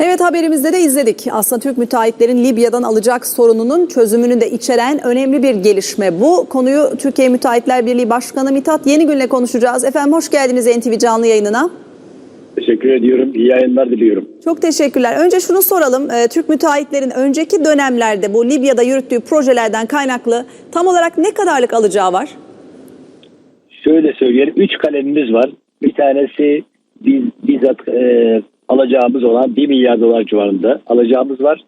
Evet haberimizde de izledik. Aslında Türk müteahhitlerin Libya'dan alacak sorununun çözümünü de içeren önemli bir gelişme. Bu konuyu Türkiye Müteahhitler Birliği Başkanı Mithat Yenigün'le konuşacağız. Efendim hoş geldiniz NTV canlı yayınına. Teşekkür ediyorum. İyi yayınlar diliyorum. Çok teşekkürler. Önce şunu soralım. Ee, Türk müteahhitlerin önceki dönemlerde bu Libya'da yürüttüğü projelerden kaynaklı tam olarak ne kadarlık alacağı var? Şöyle söyleyelim. Üç kalemimiz var. Bir tanesi biz bizzat e, alacağımız olan 1 milyar dolar civarında alacağımız var.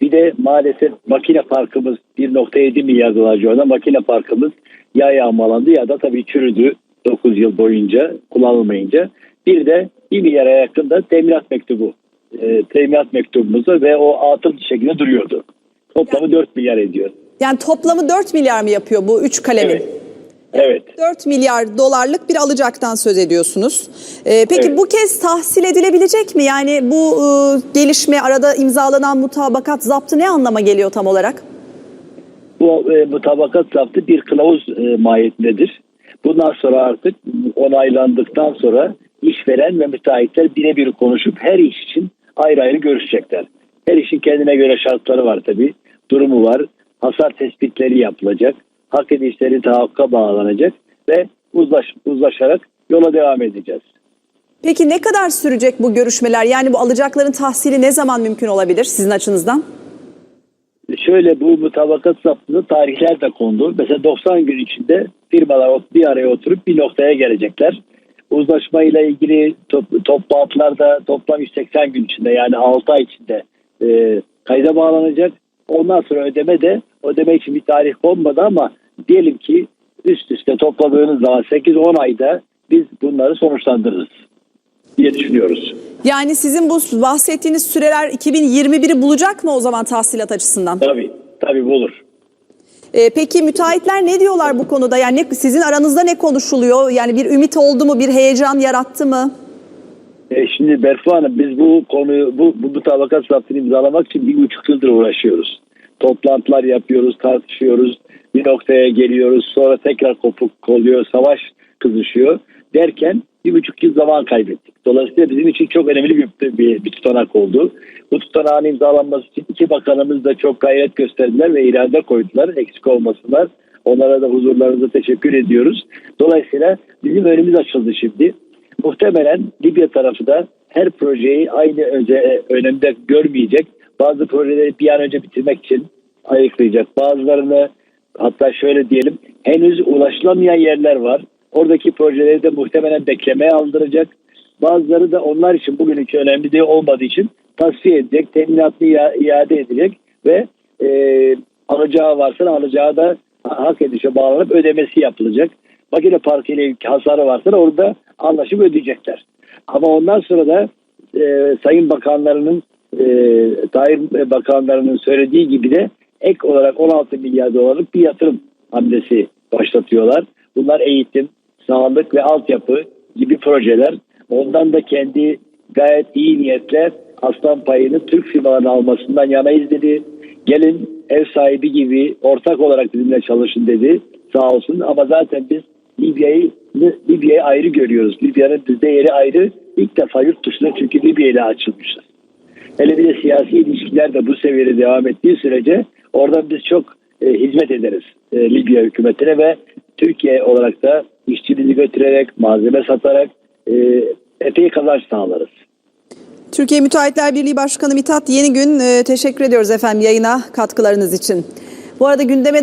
Bir de maalesef makine parkımız 1.7 milyar dolar civarında makine parkımız ya yağmalandı ya da tabii çürüdü 9 yıl boyunca kullanılmayınca. Bir de 1 milyara yakında teminat mektubu. E, teminat mektubumuz var ve o atıl şekilde duruyordu. Toplamı 4 milyar ediyor. Yani toplamı 4 milyar mı yapıyor bu 3 kalemin? Evet. Evet. 4 milyar dolarlık bir alacaktan söz ediyorsunuz. Ee, peki Evet. bu kez tahsil edilebilecek mi? Yani bu e, gelişme arada imzalanan mutabakat zaptı ne anlama geliyor tam olarak? Bu e, mutabakat zaptı bir kılavuz e, mahiyetindedir. Bundan sonra artık onaylandıktan sonra işveren ve müteahhitler birebir konuşup her iş için ayrı ayrı görüşecekler. Her işin kendine göre şartları var tabi. Durumu var. Hasar tespitleri yapılacak. Hak edişleri tahakka bağlanacak ve uzlaş, uzlaşarak yola devam edeceğiz. Peki ne kadar sürecek bu görüşmeler? Yani bu alacakların tahsili ne zaman mümkün olabilir sizin açınızdan? Şöyle bu mutabakat zaptında tarihler de kondu. Mesela 90 gün içinde firmalar bir araya oturup bir noktaya gelecekler. Uzlaşma ile ilgili top, toplantılarda toplam 180 gün içinde yani 6 ay içinde e, kayda bağlanacak. Ondan sonra ödeme de ödeme için bir tarih konmadı ama diyelim ki üst üste topladığınız zaman 8-10 ayda biz bunları sonuçlandırırız diye düşünüyoruz. Yani sizin bu bahsettiğiniz süreler 2021'i bulacak mı o zaman tahsilat açısından? Tabii, tabii bu olur. Ee, peki müteahhitler ne diyorlar bu konuda? Yani ne- sizin aranızda ne konuşuluyor? Yani bir ümit oldu mu? Bir heyecan yarattı mı? E şimdi Berfu Hanım biz bu konuyu bu, bu mutabakat zaptını imzalamak için bir buçuk yıldır uğraşıyoruz. Toplantılar yapıyoruz, tartışıyoruz. Bir noktaya geliyoruz. Sonra tekrar kopuk oluyor, savaş kızışıyor. Derken bir buçuk yıl zaman kaybettik. Dolayısıyla bizim için çok önemli bir, bir, bir tutanak oldu. Bu tutanağın imzalanması için iki bakanımız da çok gayret gösterdiler ve irade koydular. Eksik olmasınlar. Onlara da huzurlarınıza teşekkür ediyoruz. Dolayısıyla bizim önümüz açıldı şimdi. Muhtemelen Libya tarafı da her projeyi aynı öze, önemde görmeyecek. Bazı projeleri bir an önce bitirmek için ayıklayacak. Bazılarını hatta şöyle diyelim henüz ulaşılamayan yerler var. Oradaki projeleri de muhtemelen beklemeye aldıracak. Bazıları da onlar için bugün için önemli değil olmadığı için tasfiye edecek, teminatını ia- iade edecek ve e, alacağı varsa alacağı da hak edişe bağlanıp ödemesi yapılacak. Makine parkı ile ilgili hasarı varsa da orada anlaşıp ödeyecekler. Ama ondan sonra da e, Sayın Bakanlarının e, dair bakanlarının söylediği gibi de ek olarak 16 milyar dolarlık bir yatırım hamlesi başlatıyorlar. Bunlar eğitim, sağlık ve altyapı gibi projeler. Ondan da kendi gayet iyi niyetle aslan payını Türk firmalarının almasından yanayız dedi. Gelin ev sahibi gibi ortak olarak bizimle çalışın dedi. Sağ olsun ama zaten biz Libya'yı Libya'yı ayrı görüyoruz. Libya'nın bizde yeri ayrı. İlk defa yurt dışına çünkü Libya ile açılmışlar. Hele bir de siyasi ilişkiler de bu seviyede devam ettiği sürece oradan biz çok e, hizmet ederiz e, Libya hükümetine ve Türkiye olarak da işçiliği götürerek, malzeme satarak e, epey kazanç sağlarız. Türkiye Müteahhitler Birliği Başkanı Mithat Yenigün e, teşekkür ediyoruz efendim yayına katkılarınız için. Bu arada gündeme